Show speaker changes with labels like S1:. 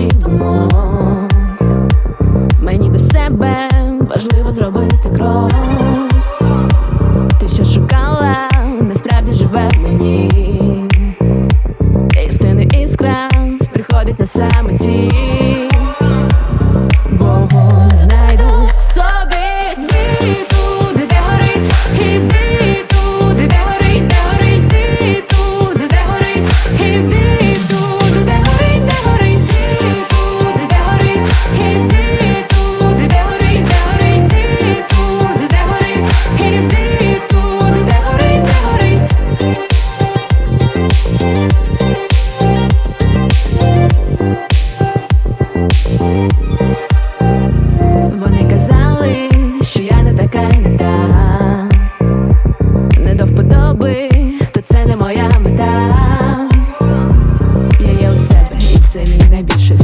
S1: своїх думок. Мені до себе важливо зробити крок. Ти що шукала, насправді живе в мені. Істини іскра приходить на самоті. мета Я є у себе, і це мій найбільший